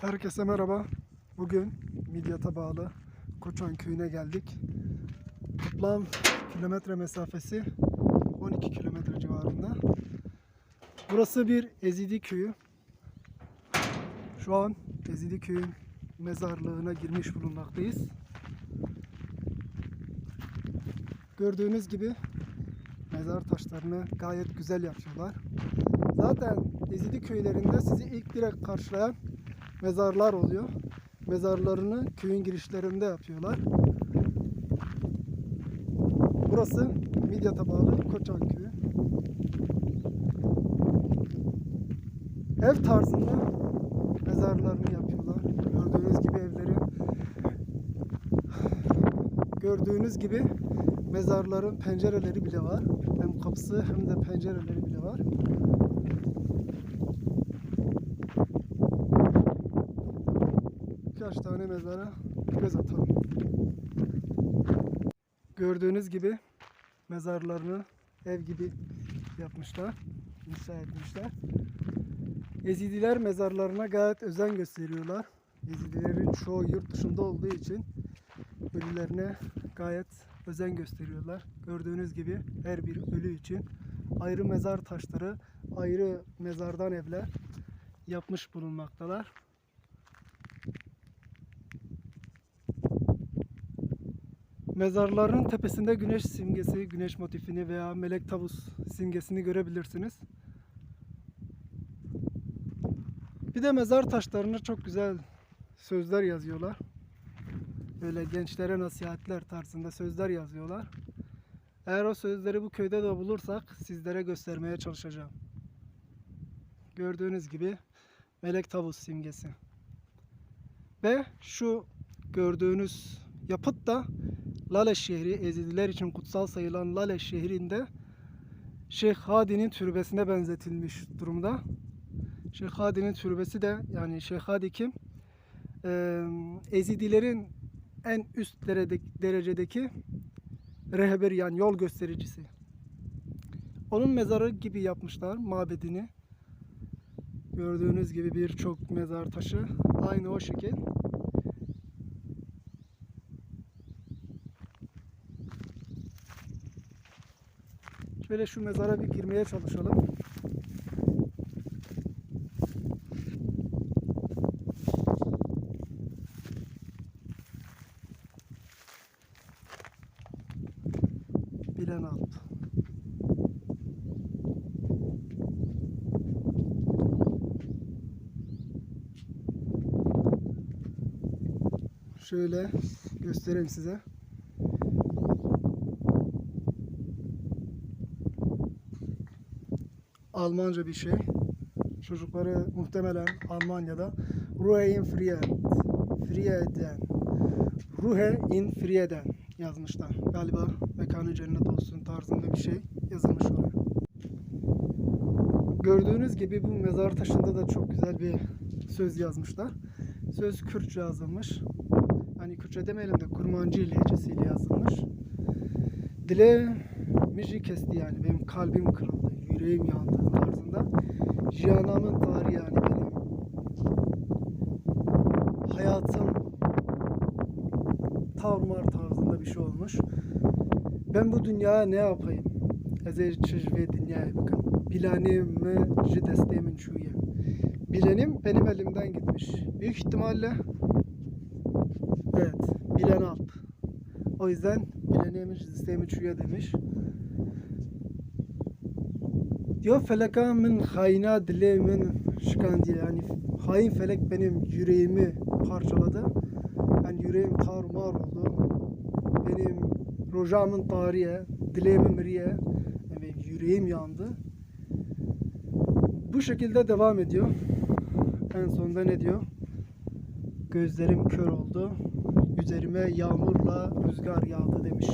Herkese merhaba. Bugün Midyat'a bağlı Koçan köyüne geldik. Toplam kilometre mesafesi 12 kilometre civarında. Burası bir Ezidi köyü. Şu an Ezidi köyün mezarlığına girmiş bulunmaktayız. Gördüğünüz gibi mezar taşlarını gayet güzel yapıyorlar. Zaten Ezidi köylerinde sizi ilk direkt karşılayan mezarlar oluyor. Mezarlarını köyün girişlerinde yapıyorlar. Burası Midyat'a bağlı Koçan köyü. Ev tarzında mezarlarını yapıyorlar. Gördüğünüz gibi evleri gördüğünüz gibi mezarların pencereleri bile var. Hem kapısı hem de pencereleri bile var. Birkaç tane mezara göz atalım. Gördüğünüz gibi mezarlarını ev gibi yapmışlar, inşa etmişler. Ezidiler mezarlarına gayet özen gösteriyorlar. Ezidilerin çoğu yurt dışında olduğu için ölülerine gayet özen gösteriyorlar. Gördüğünüz gibi her bir ölü için ayrı mezar taşları, ayrı mezardan evler yapmış bulunmaktalar. Mezarların tepesinde güneş simgesi, güneş motifini veya melek tavus simgesini görebilirsiniz. Bir de mezar taşlarına çok güzel sözler yazıyorlar. Böyle gençlere nasihatler tarzında sözler yazıyorlar. Eğer o sözleri bu köyde de bulursak sizlere göstermeye çalışacağım. Gördüğünüz gibi melek tavus simgesi. Ve şu gördüğünüz yapıt da Laleş şehri, Ezidiler için kutsal sayılan Laleş şehrinde Şeyh Hadi'nin türbesine benzetilmiş durumda. Şeyh Hadi'nin türbesi de yani Şeyh Hadi kim? Ee, Ezidilerin en üst derecedeki rehber yani yol göstericisi. Onun mezarı gibi yapmışlar mabedini. Gördüğünüz gibi birçok mezar taşı aynı o şekil. Şöyle şu mezara bir girmeye çalışalım. Bilen Alp. Şöyle göstereyim size. Almanca bir şey. Çocukları muhtemelen Almanya'da Ruhe in Frieden, Frieden, Ruhe in Frieden yazmışlar. Galiba mekanı cennet olsun tarzında bir şey yazılmış oraya. Gördüğünüz gibi bu mezar taşında da çok güzel bir söz yazmışlar. Söz Kürtçe yazılmış. Hani Kürtçe demeyelim de Kurmancı lehçesiyle yazılmış. Dile müzik kesti yani benim kalbim kırıldı, yüreğim yandı tarzında. Cihanamın tarihi yani benim hayatım tarumar tarzında bir şey olmuş. Ben bu dünyaya ne yapayım? Ezer ve dünyaya bakın. Bilenimi ji desteğimin şuye. Bilenim benim elimden gitmiş. Büyük ihtimalle evet bilen alp. O yüzden bilenimi ji desteğimin şuye demiş. Diyor feleka min hayna dile min şikandiye yani hain felek benim yüreğimi parçaladı. Yani yüreğim tarumar oldu. Benim rojamın tarihe, dileğimin riye, yani yüreğim yandı. Bu şekilde devam ediyor. En sonunda ne diyor? Gözlerim kör oldu. Üzerime yağmurla rüzgar yağdı demiş.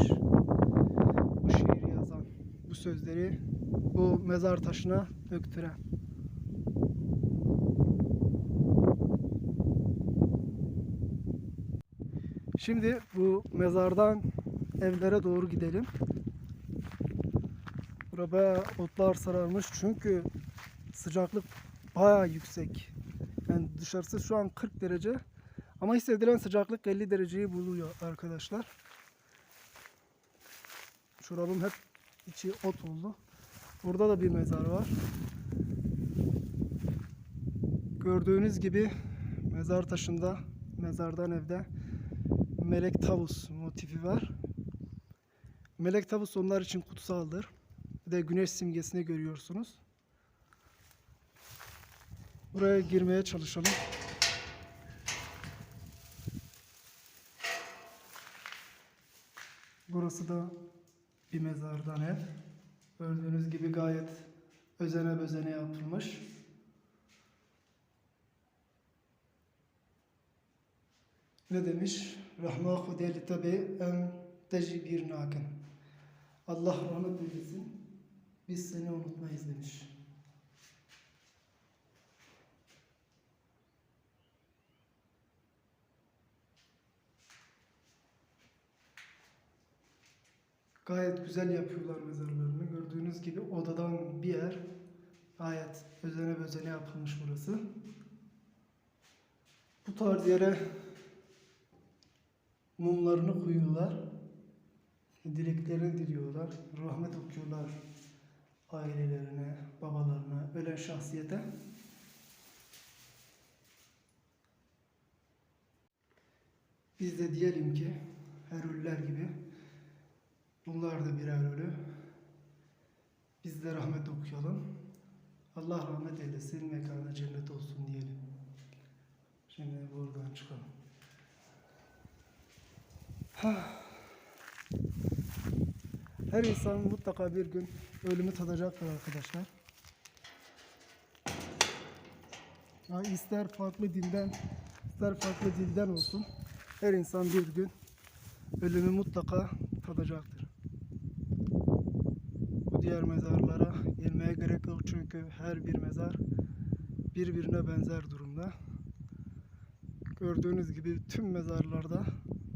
Bu şiiri yazan, bu sözleri bu mezar taşına döktüren. Şimdi bu mezardan evlere doğru gidelim. Burada otlar sararmış çünkü sıcaklık bayağı yüksek. Yani dışarısı şu an 40 derece. Ama hissedilen sıcaklık 50 dereceyi buluyor arkadaşlar. Çorabım hep içi ot oldu. Burada da bir mezar var. Gördüğünüz gibi mezar taşında, mezardan evde melek tavus motifi var. Melek tavus onlar için kutsaldır. Bir de güneş simgesini görüyorsunuz. Buraya girmeye çalışalım. Burası da bir mezardan ev. Gördüğünüz gibi gayet özene bezene yapılmış. Ne demiş? Rahma hudeli tabi en teci bir nakin. Allah rahmet eylesin. Biz seni unutmayız demiş. Gayet güzel yapıyorlar mezarlarını. Gördüğünüz gibi odadan bir yer. Gayet özene bezene yapılmış burası. Bu tarz yere mumlarını koyuyorlar. Dileklerini diliyorlar. Rahmet okuyorlar ailelerine, babalarına, ölen şahsiyete. Biz de diyelim ki her ölüler gibi bunlar da birer ölü. Biz de rahmet okuyalım. Allah rahmet eylesin, mekanı cennet olsun diyelim. Şimdi buradan çıkalım. Her insan mutlaka bir gün ölümü tadacaktır arkadaşlar. Ya ister farklı dinden, ister farklı dilden olsun. Her insan bir gün ölümü mutlaka tadacaktır. Diğer mezarlara girmeye gerek yok çünkü her bir mezar birbirine benzer durumda. Gördüğünüz gibi tüm mezarlarda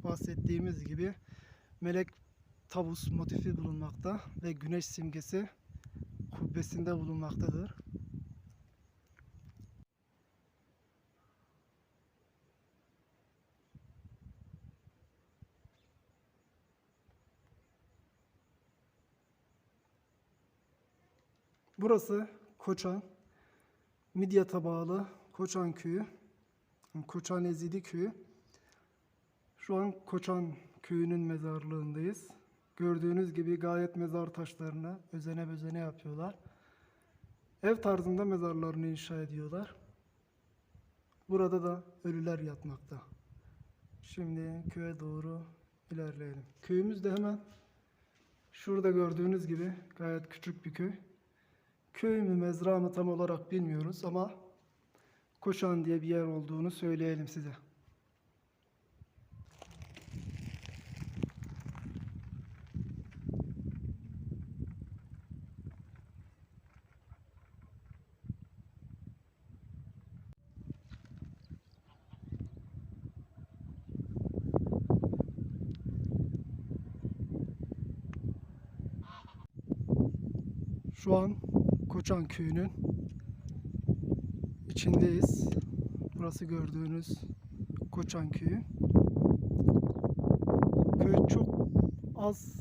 bahsettiğimiz gibi melek tavus motifi bulunmakta ve güneş simgesi kubbesinde bulunmaktadır. Burası Koçan, Midyat'a bağlı Koçan köyü, Koçan Ezidi köyü. Şu an Koçan köyünün mezarlığındayız. Gördüğünüz gibi gayet mezar taşlarını özene bezene yapıyorlar. Ev tarzında mezarlarını inşa ediyorlar. Burada da ölüler yatmakta. Şimdi köye doğru ilerleyelim. Köyümüz de hemen şurada gördüğünüz gibi gayet küçük bir köy. Köy mü mezra mı tam olarak bilmiyoruz ama Koşan diye bir yer olduğunu söyleyelim size. Şu an Koçan köyünün içindeyiz. Burası gördüğünüz Koçan köyü. Köy çok az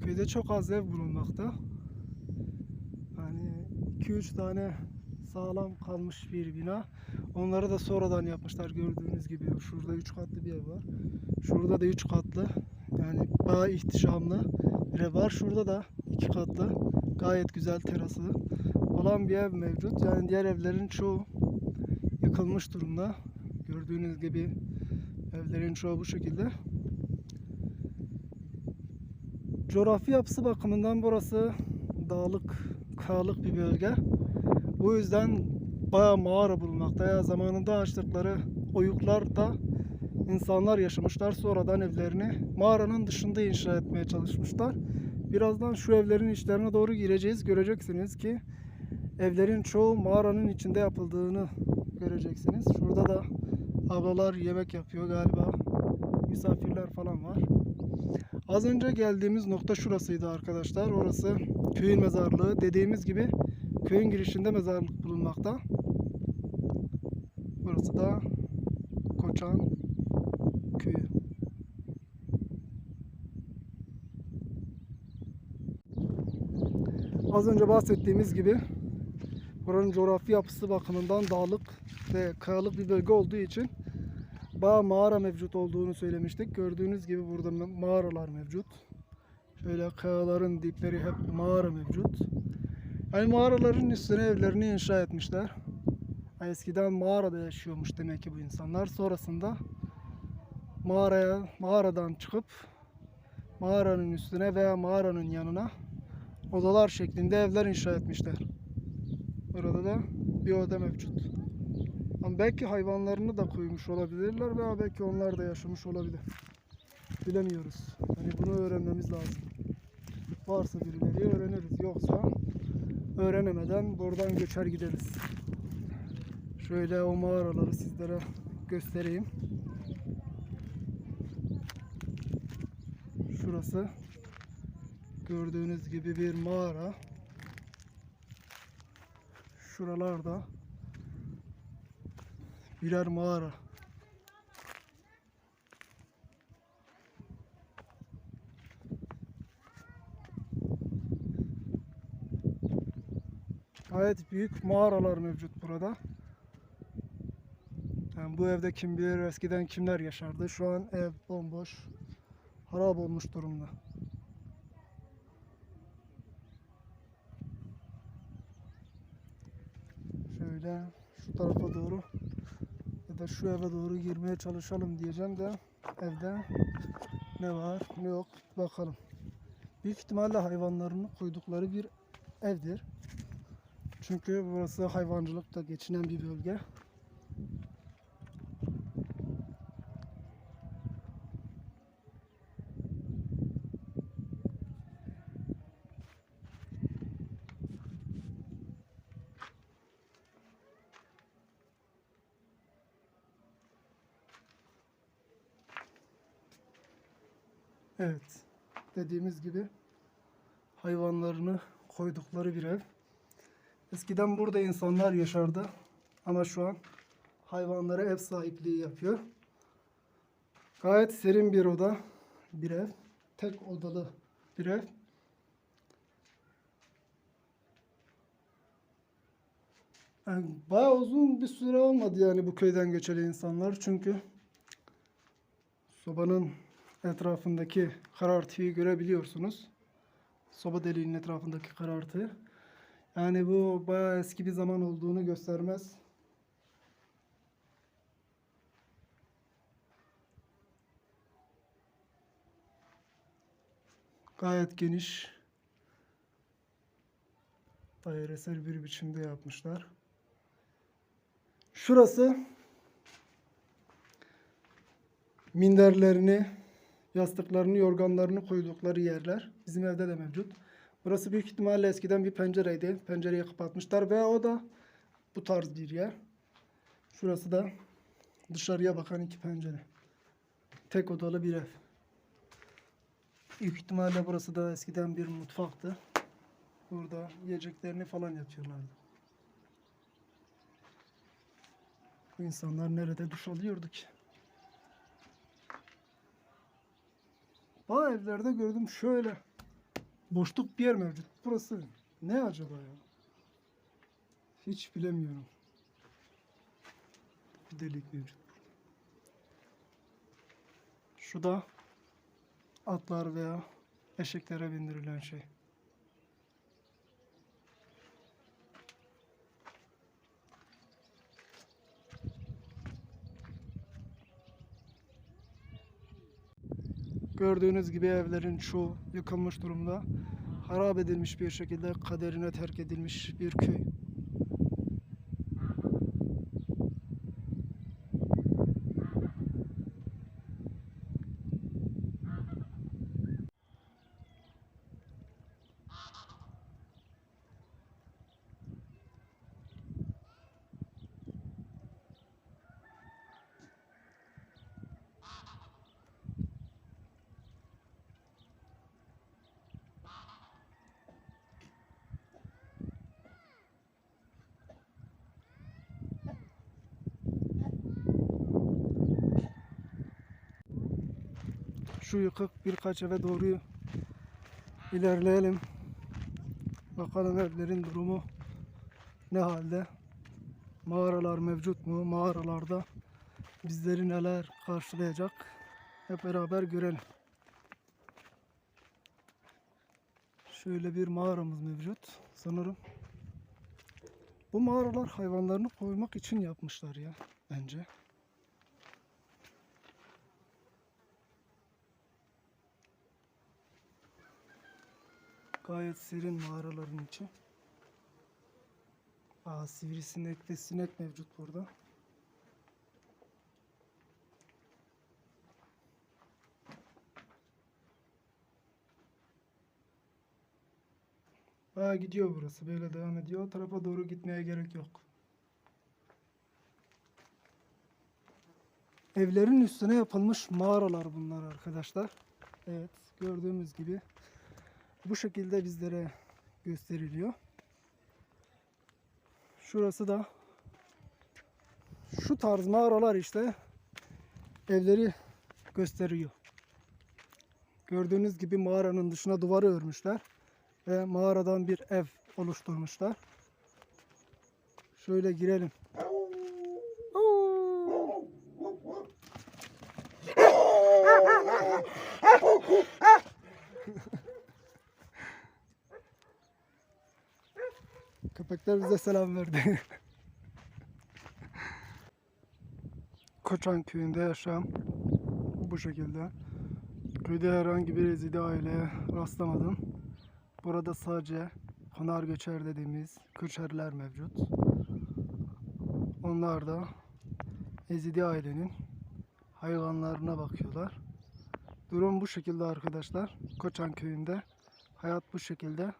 köyde çok az ev bulunmakta. Yani 2-3 tane sağlam kalmış bir bina. Onları da sonradan yapmışlar gördüğünüz gibi. Şurada 3 katlı bir ev var. Şurada da 3 katlı. Yani bayağı ihtişamlı bir ev var. Şurada da 2 katlı. Gayet güzel terası olan bir ev mevcut. Yani diğer evlerin çoğu yıkılmış durumda. Gördüğünüz gibi evlerin çoğu bu şekilde. Coğrafi yapısı bakımından burası dağlık, kayalık bir bölge. Bu yüzden bayağı mağara bulunmakta. Ya zamanında açtıkları oyuklarda insanlar yaşamışlar. Sonradan evlerini mağaranın dışında inşa etmeye çalışmışlar. Birazdan şu evlerin içlerine doğru gireceğiz. Göreceksiniz ki evlerin çoğu mağaranın içinde yapıldığını göreceksiniz. Şurada da ablalar yemek yapıyor galiba. Misafirler falan var. Az önce geldiğimiz nokta şurasıydı arkadaşlar. Orası köyün mezarlığı. Dediğimiz gibi köyün girişinde mezarlık bulunmakta. Burası da Koçan köyü. Az önce bahsettiğimiz gibi buranın coğrafi yapısı bakımından dağlık ve kayalık bir bölge olduğu için bayağı mağara mevcut olduğunu söylemiştik. Gördüğünüz gibi burada ma- mağaralar mevcut. Şöyle kayaların dipleri hep mağara mevcut. Yani mağaraların üstüne evlerini inşa etmişler. Yani Eskiden mağarada yaşıyormuş demek ki bu insanlar. Sonrasında mağaraya, mağaradan çıkıp mağaranın üstüne veya mağaranın yanına odalar şeklinde evler inşa etmişler. Burada da bir oda mevcut. Ama belki hayvanlarını da koymuş olabilirler veya belki onlar da yaşamış olabilir. Bilemiyoruz. Yani bunu öğrenmemiz lazım. Varsa birileri öğreniriz. Yoksa öğrenemeden buradan geçer gideriz. Şöyle o mağaraları sizlere göstereyim. Şurası gördüğünüz gibi bir mağara. Şuralarda birer mağara. Gayet büyük mağaralar mevcut burada. Yani bu evde kim bilir eskiden kimler yaşardı. Şu an ev bomboş, harap olmuş durumda. Şöyle şu tarafa doğru ya da şu eve doğru girmeye çalışalım diyeceğim de evde ne var ne yok bakalım. Büyük ihtimalle hayvanlarını koydukları bir evdir. Çünkü burası hayvancılıkla geçinen bir bölge. Evet. Dediğimiz gibi hayvanlarını koydukları bir ev. Eskiden burada insanlar yaşardı. Ama şu an hayvanlara ev sahipliği yapıyor. Gayet serin bir oda, bir ev. Tek odalı bir ev. Yani bayağı uzun bir süre olmadı yani bu köyden göçeli insanlar. Çünkü sobanın etrafındaki karartıyı görebiliyorsunuz. Soba deliğinin etrafındaki karartı. Yani bu bayağı eski bir zaman olduğunu göstermez. Gayet geniş. Dairesel bir biçimde yapmışlar. Şurası minderlerini, yastıklarını, yorganlarını koydukları yerler. Bizim evde de mevcut. Burası büyük ihtimalle eskiden bir pencereydi. Pencereyi kapatmışlar ve o da bu tarz bir yer. Şurası da dışarıya bakan iki pencere. Tek odalı bir ev. Büyük ihtimalle burası da eskiden bir mutfaktı. Burada yiyeceklerini falan yapıyorlardı. Bu insanlar nerede duş alıyordu ki? Bazı evlerde gördüm şöyle boşluk bir yer mevcut. Burası ne acaba ya? Hiç bilemiyorum. Bir delik mevcut. Şu da atlar veya eşeklere bindirilen şey. Gördüğünüz gibi evlerin çoğu yıkılmış durumda. Harap edilmiş bir şekilde kaderine terk edilmiş bir köy. Şu yıkık birkaç eve doğru ilerleyelim. Bakalım evlerin durumu ne halde? Mağaralar mevcut mu? Mağaralarda bizleri neler karşılayacak? Hep beraber görelim. Şöyle bir mağaramız mevcut sanırım. Bu mağaralar hayvanlarını koymak için yapmışlar ya bence. Gayet serin mağaraların içi. Aa, sivrisinek ve sinek mevcut burada. Aa, gidiyor burası. Böyle devam ediyor. O tarafa doğru gitmeye gerek yok. Evlerin üstüne yapılmış mağaralar bunlar arkadaşlar. Evet gördüğümüz gibi bu şekilde bizlere gösteriliyor. Şurası da şu tarz mağaralar işte evleri gösteriyor. Gördüğünüz gibi mağaranın dışına duvarı örmüşler ve mağaradan bir ev oluşturmuşlar. Şöyle girelim. Köpekler bize selam verdi. Koçan köyünde yaşam bu şekilde. Köyde herhangi bir ezide aileye rastlamadım. Burada sadece konar göçer dediğimiz göçerler mevcut. Onlar da ezidi ailenin hayvanlarına bakıyorlar. Durum bu şekilde arkadaşlar. Koçan köyünde hayat bu şekilde.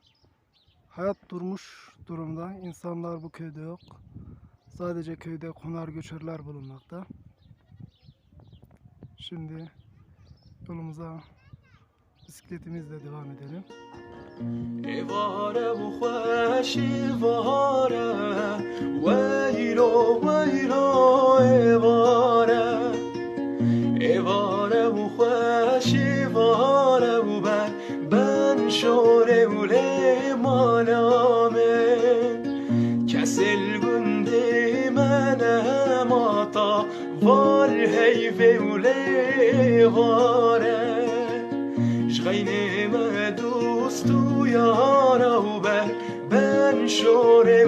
Hayat durmuş durumda. İnsanlar bu köyde yok. Sadece köyde konar göçerler bulunmakta. Şimdi yolumuza bisikletimizle devam edelim. Evare bu evare bu ben ben هیوه و لیواره شغینه ما دوست و یارا و بر بن شوره